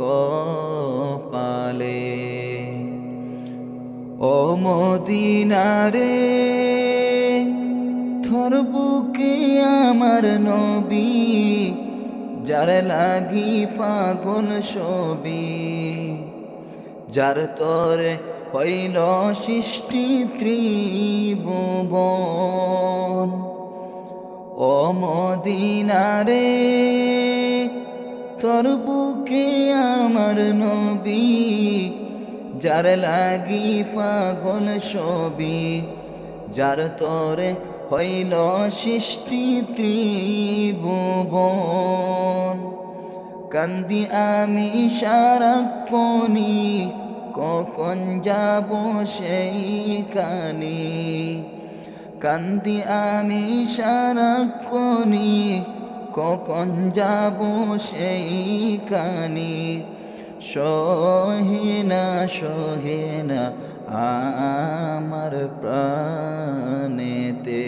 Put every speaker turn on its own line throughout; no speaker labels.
কপালে। ও মদিনারে থর বুকে আমার নবী, যার লাগি পাগল ছবি, যার তরে হইল সৃষ্টি ত্রিভুবন। ও মদিনারে তোর বুকে আমার নবী, যার লাগি পাগল ছবি, যার তরে হইল সৃষ্টি ত্রিভুবন। কান্দি আমি সারাক্ষণি, কখন যাব সেই কানি কান্দি আমি সারাক্ষণি কখন যাব সেই কানি সহেনা সহেনা আমার প্রাণেতে।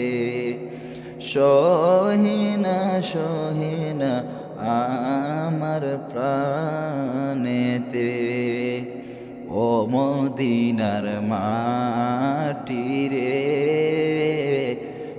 সহেনা সহেনা আমার প্রাণেতে। ও মদিনার মাটি রে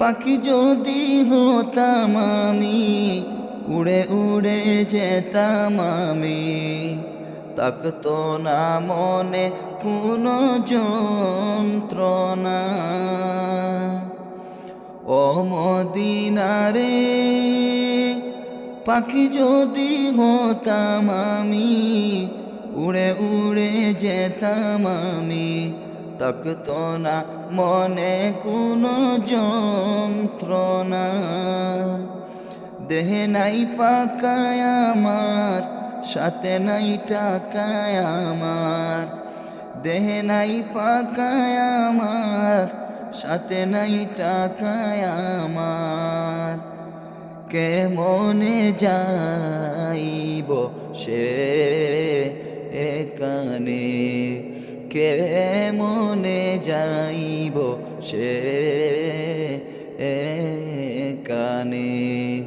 পাখি যদি হতাম আমি, উড়ে উড়ে যেতাম আমি। তাকতো না মনে কোনো যন্ত্রণা। ও মদিনারে, পাখি যদি হতাম আমি, উড়ে উড়ে যেতাম আমি। তাকতো না মনে কোনো যন্ত্রণা। দেহে নাই পাকায় আমার, সাথে নাই টাকায় আমার। দেহে নাই পাকায় আমার, সাথে নাই টাকায় আমার। কেমনে যাইব সে একানে কেমনে যাইব সে কানে?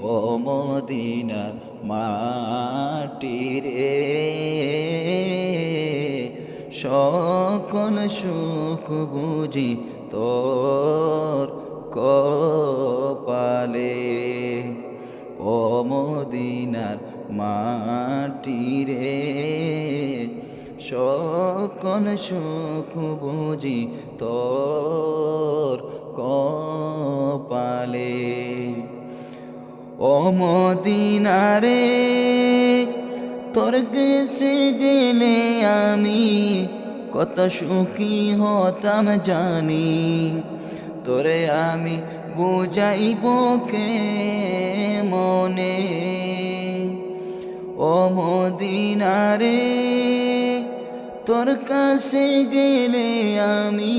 ও মদিনার মাটি রে সকল সুখ বুঝি তোর কপালে। ও মদিনার মাটি রে সকল সুখ বুঝি তোর কপালে। ও মদিনারে, তোর গেছে গেলে আমি কত সুখী হতাম জানি। তোরে আমি বুঝাইব কে মনে ও মদিনারে তোর কাছে গেলে আমি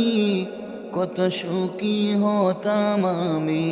কত সুখী হতাম আমি।